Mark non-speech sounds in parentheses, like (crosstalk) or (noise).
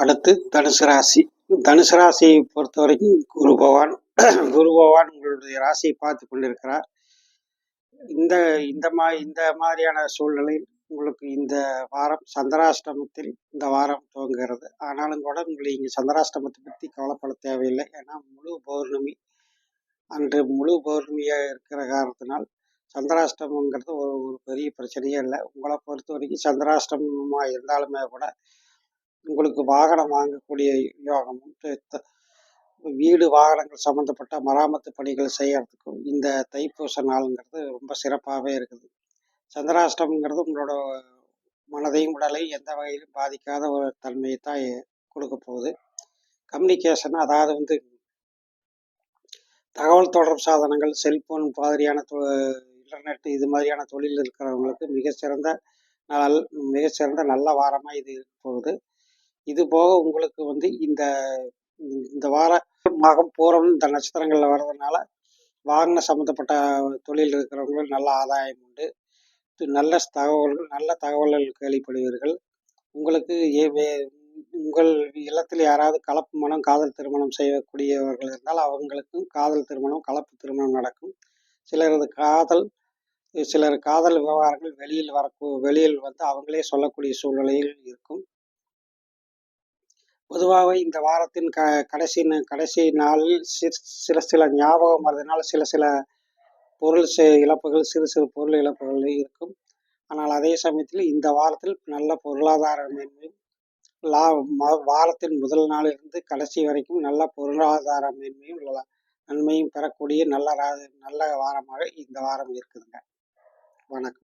அடுத்து தனுசு ராசி. தனுசு ராசியை பொறுத்த வரைக்கும் குரு பகவான் (clears throat) குரு பகவான் உங்களுடைய ராசியை பார்த்து கொண்டிருக்கிறார். இந்த இந்த மா இந்த மாதிரியான சூழ்நிலையில் உங்களுக்கு இந்த வாரம் சந்திராஷ்டமத்தில் இந்த வாரம் துவங்குகிறது. ஆனாலும் கூட உங்களை இங்கே சந்திராஷ்டமத்தை பற்றி கவலைப்பட தேவையில்லை. ஏன்னா முழு பௌர்ணமி அன்று முழு பௌர்ணமியாக இருக்கிற காரணத்தினால் சந்திராஷ்டமங்கிறது ஒரு ஒரு பெரிய பிரச்சனையே இல்லை. உங்களை பொறுத்த வரைக்கும் சந்திராஷ்டமமாக இருந்தாலுமே கூட உங்களுக்கு வாகனம் வாங்கக்கூடிய யோகமும் வீடு வாகனங்கள் சம்மந்தப்பட்ட மராமத்து பணிகள் செய்யறதுக்கும் இந்த தைப்பூச நாளுங்கிறது ரொம்ப சிறப்பாகவே இருக்குது. சந்திராஷ்டமங்கிறது உங்களோட மனதையும் உடலையும் எந்த வகையிலும் பாதிக்காத ஒரு தன்மையை தான் கொடுக்க போகுது. கம்யூனிகேஷன் அதாவது வந்து தகவல் தொடர்பு சாதனங்கள் செல்போன் மாதிரியான இன்டர்நெட் இது மாதிரியான தொழில் இருக்கிறவங்களுக்கு மிகச்சிறந்த நல் மிகச்சிறந்த நல்ல வாரமாக இது இருக்க போகுது. இது போக உங்களுக்கு வந்து இந்த இந்த வார மகம் பூரம் இந்த நட்சத்திரங்களில் வர்றதுனால வாகன சம்மந்தப்பட்ட தொழில் இருக்கிறவங்களுக்கு நல்ல ஆதாயம் உண்டு. நல்ல தகவல்கள் நல்ல தகவல்கள் கேள்விப்படுவீர்கள். உங்களுக்கு உங்கள் இல்லத்தில் யாராவது கலப்பு மனம் காதல் திருமணம் செய்யக்கூடியவர்கள் இருந்தால் அவங்களுக்கும் காதல் திருமணம் கலப்பு திருமணம் நடக்கும். சிலரது காதல் சிலர் காதல் விவகாரங்கள் வெளியில் வர வெளியில் வந்து அவங்களே சொல்லக்கூடிய சூழ்நிலையில் இருக்கும். பொதுவாகவே இந்த வாரத்தின் க கடைசி கடைசி நாளில் சில சில ஞாபகம் வர்றதுனால சில சில பொருள் இழப்புகள் சிறு சிறு பொருள் இழப்புகள் இருக்கும். ஆனால் அதே சமயத்தில் இந்த வாரத்தில் நல்ல பொருளாதார மேன்மையும் லா வாரத்தின் முதல் நாளிலிருந்து கடைசி வரைக்கும் நல்ல பொருளாதார மேன்மையும் நன்மையும் பெறக்கூடிய நல்ல நல்ல வாரமாக இந்த வாரம் இருக்குதுங்க. வணக்கம்.